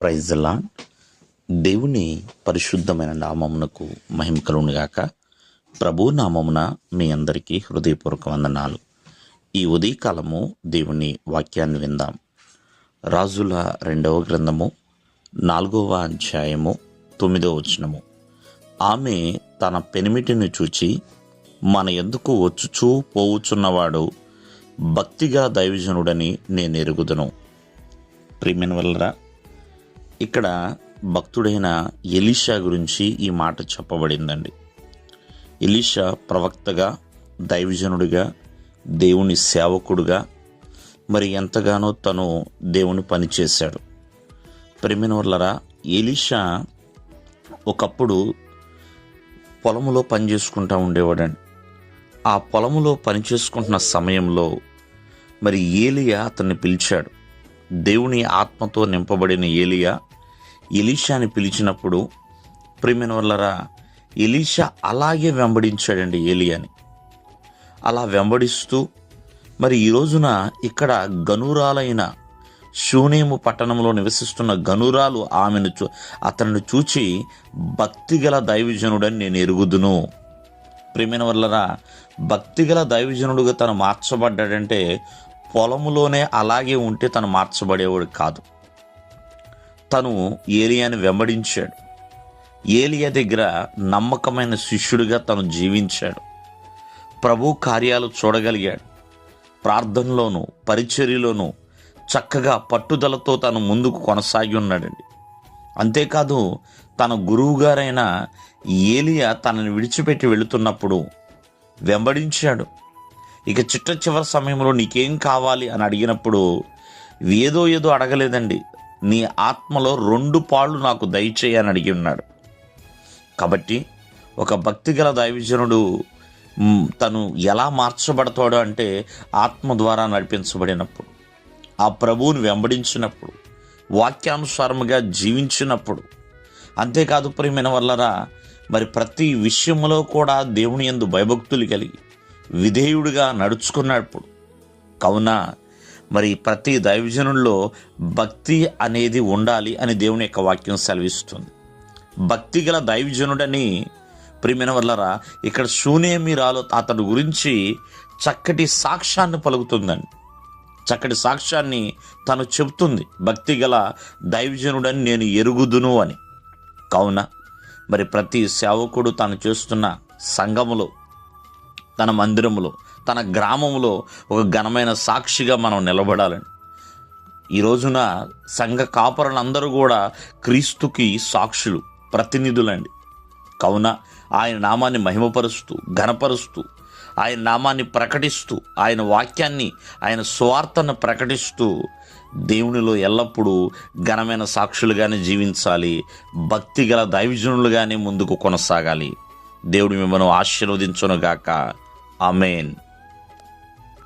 ప్రైజ్లా దేవుని పరిశుద్ధమైన నామమునకు మహిమ కలుగునుగాక ప్రభు నామమున మీ అందరికీ హృదయపూర్వక వందనాలు. ఈ ఉదయకాలము దేవుని వాక్యాన్ని విందాం. రాజుల రెండవ గ్రంథము నాలుగవ అధ్యాయము తొమ్మిదవ వచనము. ఆమె తన పెనిమిటిని చూచి మన ఎందుకు వచ్చుచూ పోవుచున్నవాడు? భక్తిగా దైవజనుడని నేను ఎరుగుదును. ప్రిమిన్ వల్లరా ఇక్కడ భక్తుడైన ఎలీషా గురించి ఈ మాట చెప్పబడిందండి. ఎలీషా ప్రవక్తగా దైవజనుడిగా దేవుని సేవకుడుగా మరి ఎంతగానో తను దేవుని పనిచేశాడు ప్రేమిన వల్లరా ఎలీషా ఒకప్పుడు పొలములో పనిచేసుకుంటూ ఉండేవాడండి. ఆ పొలములో పని చేసుకుంటున్న సమయంలో మరి ఏలియా అతన్ని పిలిచాడు. దేవుని ఆత్మతో నింపబడిన ఏలియా ఎలీషాని పిలిచినప్పుడు ప్రేమిన వల్లరా ఎలీషా అలాగే వెంబడించాడండి ఏలియాని. అలా వెంబడిస్తూ మరి ఈ రోజున ఇక్కడ గనురాలైన షూనేము పట్టణంలో నివసిస్తున్న గనురాలు ఆమెను చూ అతన్ని చూచి భక్తిగల దైవజనుడని నేను ఎరుగుదును. ప్రేమిన వల్లరా భక్తిగల దైవజనుడుగా తను మార్చబడ్డాడంటే పొలములోనే అలాగే ఉంటే తను మార్చబడేవాడు కాదు. తను ఏలియాని వెంబడించాడు. ఏలియా దగ్గర నమ్మకమైన శిష్యుడిగా తను జీవించాడు. ప్రభు కార్యాలు చూడగలిగాడు. ప్రార్థనలోనూ పరిచర్యలోనూ చక్కగా పట్టుదలతో తను ముందుకు కొనసాగి ఉన్నాడండి. అంతేకాదు తన గురువుగారైన ఏలియా తనని విడిచిపెట్టి వెళుతున్నప్పుడు వెంబడించాడు. ఇక చిట్ట చివరి సమయంలో నీకేం కావాలి అని అడిగినప్పుడు ఏదో ఏదో అడగలేదండి. నీ ఆత్మలో రెండు పాళ్ళు నాకు దయచేయని అడిగి ఉన్నాడు. కాబట్టి ఒక భక్తిగల దైవజనుడు తను ఎలా మార్చబడతాడు అంటే ఆత్మ ద్వారా నడిపించబడినప్పుడు ఆ ప్రభువుని వెంబడించినప్పుడు వాక్యానుసారముగా జీవించినప్పుడు. అంతేకాదు ప్రియమైన వల్లరా మరి ప్రతి విషయంలో కూడా దేవుని యందు భయభక్తులు కలిగి విధేయుడిగా నడుచుకున్నప్పుడు కావున మరి ప్రతి దైవజనుల్లో భక్తి అనేది ఉండాలి అని దేవుని యొక్క వాక్యం సెలవిస్తుంది. భక్తి గల దైవజనుడని ప్రియమైన వల్లరా ఇక్కడ శూనేమిరాలు అతడు గురించి చక్కటి సాక్ష్యాన్ని పలుకుతుందండి. చక్కటి సాక్ష్యాన్ని తను చెబుతుంది. భక్తి గల దైవజనుడని నేను ఎరుగుదును అని. కావున మరి ప్రతి సేవకుడు తాను చేస్తున్న సంఘములో తన మందిరములో తన గ్రామంలో ఒక ఘనమైన సాక్షిగా మనం నిలబడాలని. ఈ రోజున సంఘ కాపరులందరూ కూడా క్రీస్తుకి సాక్షులు ప్రతినిధులండి. కావున ఆయన నామాన్ని మహిమపరుస్తూ ఘనపరుస్తూ ఆయన నామాన్ని ప్రకటిస్తూ ఆయన వాక్యాన్ని ఆయన స్వార్థను ప్రకటిస్తూ దేవునిలో ఎల్లప్పుడూ ఘనమైన సాక్షులుగానే జీవించాలి భక్తి గల దైవజనులుగానే ముందుకు కొనసాగాలి. దేవుడు మిమ్మల్ని ఆశీర్వదించునుగాక. ఆమెన్